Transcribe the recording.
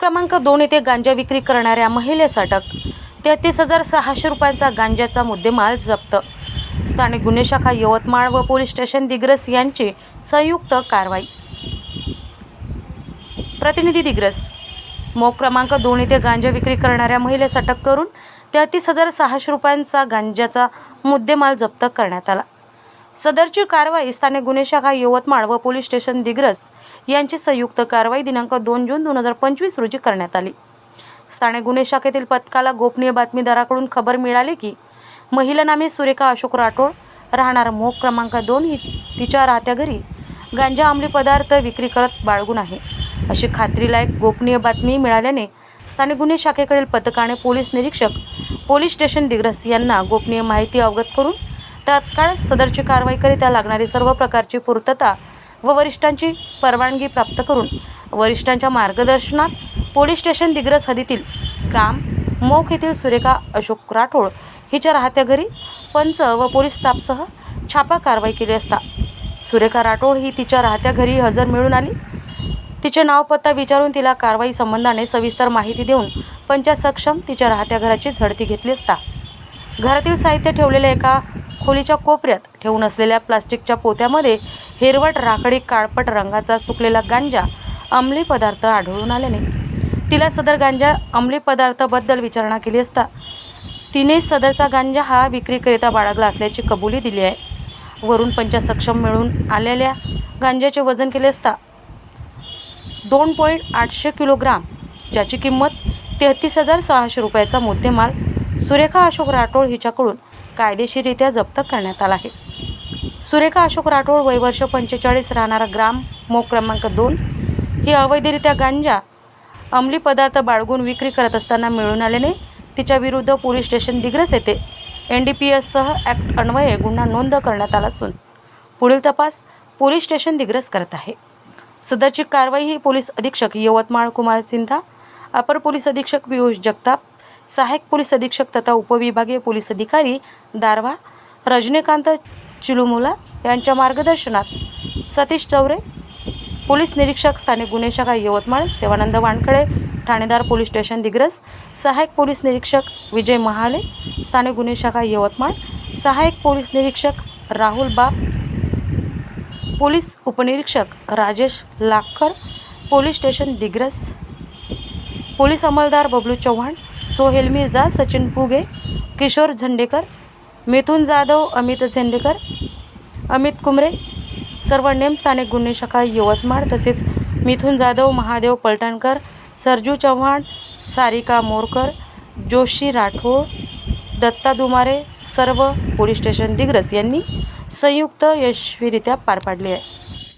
क्रमांक दोन येथे गांजा विक्री करणाऱ्या महिलेस अटक. तेहतीस हजार सहाशे रुपयांचा गांजाचा मुद्देमाल जप्त. स्थानिक गुन्हे शाखा यवतमाळ व पोलीस स्टेशन दिग्रस यांची संयुक्त कारवाई. प्रतिनिधी दिग्रस मोग क्रमांक दोन येथे गांजा विक्री करणाऱ्या महिलेस अटक करून तेहतीस हजार सहाशे रुपयांचा गांजाचा मुद्देमाल जप्त करण्यात आला. सदरची कारवाई स्थानिक गुन्हे शाखा यवतमाळ व पोलीस स्टेशन दिग्रस यांची संयुक्त कारवाई दिनांक दोन जून दोन हजार पंचवीस रोजी करण्यात आली. स्थानिक गुन्हे शाखेतील पथकाला गोपनीय बातमीदाराकडून खबर मिळाली की महिला नामे सुरेखा अशोक राठोड राहणार मोक क्रमांक दोन ही तिच्या राहत्या घरी गांजा अंमली पदार्थ विक्री करत बाळगून आहे. अशी खात्रीलायक गोपनीय बातमी मिळाल्याने स्थानिक गुन्हे शाखेकडील पथकाने पोलीस निरीक्षक पोलीस स्टेशन दिग्रस यांना गोपनीय माहिती अवगत करून तात्काळ सदरची कारवाईकरिता लागणारी सर्व प्रकारची पूर्तता व वरिष्ठांची परवानगी प्राप्त करून वरिष्ठांच्या मार्गदर्शनात पोलीस स्टेशन दिग्रस हदीतील ग्राम मोख येथील सुरेखा अशोक राठोड हिच्या राहत्या घरी पंच व पोलीस स्टाफसह छापा कारवाई केली असता. सुरेखा राठोड ही तिच्या राहत्या घरी हजर मिळून आली. तिचे नाव पत्ता विचारून तिला कारवाई संबंधाने सविस्तर माहिती देऊन पंचा सक्षम तिच्या राहत्या घराची झडती घेतली असता. घरातील साहित्य ठेवलेल्या एका खोलीच्या कोपऱ्यात ठेवून असलेल्या प्लास्टिकच्या पोत्यामध्ये हिरवट राखडी काळपट रंगाचा सुकलेला गांजा अंमली पदार्थ आढळून आल्याने. तिला सदर गांजा अंमली पदार्थाबद्दल विचारणा केली असता तिने सदरचा गांजा हा विक्रीकरिता बाळगला असल्याची कबुली दिली आहे. वरून पंचा सक्षम मिळून आलेल्या गांजाचे वजन केले असता दोन पॉईंट आठशे किलोग्राम ज्याची किंमत तेहतीस हजार सहाशे रुपयाचा मुद्देमाल सुरेखा अशोक राठोड हिच्याकडून कायदेशीररित्या जप्त करण्यात आला आहे. सुरेखा अशोक राठोड वय वर्ष पंचेचाळीस राहणारा ग्राम मोक क्रमांक दोन. ही अवैधरित्या गांजा अंमली पदार्थ बाळगून विक्री करत असताना मिळून आल्याने तिच्या विरुद्ध पोलीस स्टेशन दिग्रस येथे एन डी पी एससह ॲक्ट अन्वये गुन्हा नोंद करण्यात आला असून पुढील तपास पोलीस स्टेशन दिग्रस करत आहे. सदरची कारवाई ही पोलीस अधीक्षक यवतमाळ कुमार सिन्हा अपर पोलीस अधीक्षक पियुष जगताप सहायक पोलीस अधीक्षक तथा उपविभागीय पोलीस अधिकारी दारवा रजनीकांत चिलुमुला यांच्या मार्गदर्शनात सतीश चौरे पोलीस निरीक्षक स्थानिक गुन्हे शाखा यवतमाळ सेवानंद वानखळे ठाणेदार पोलीस स्टेशन दिग्रस सहाय्यक पोलीस निरीक्षक विजय महाले स्थानिक गुन्हे शाखा यवतमाळ सहाय्यक पोलीस निरीक्षक राहुल बाप पोलीस उपनिरीक्षक Rajesh Lakhkar police station Digras police अंमलदार Bablu Chavan Sohel Mirza Sachin Puge Kishor झंडेकर मिथुन जाधव अमित झेंडेकर अमित कुमरे सर्व नेम स्थानिक गुन्हे शाखा यवतमाळ तसेच मिथुन जाधव महादेव पलटणकर सरजू चव्हाण सारिका मोरकर जोशी राठोड दत्ता दुमारे सर्व पोलीस स्टेशन दिग्रस यांनी संयुक्त यशस्वीरित्या पार पाडली आहे.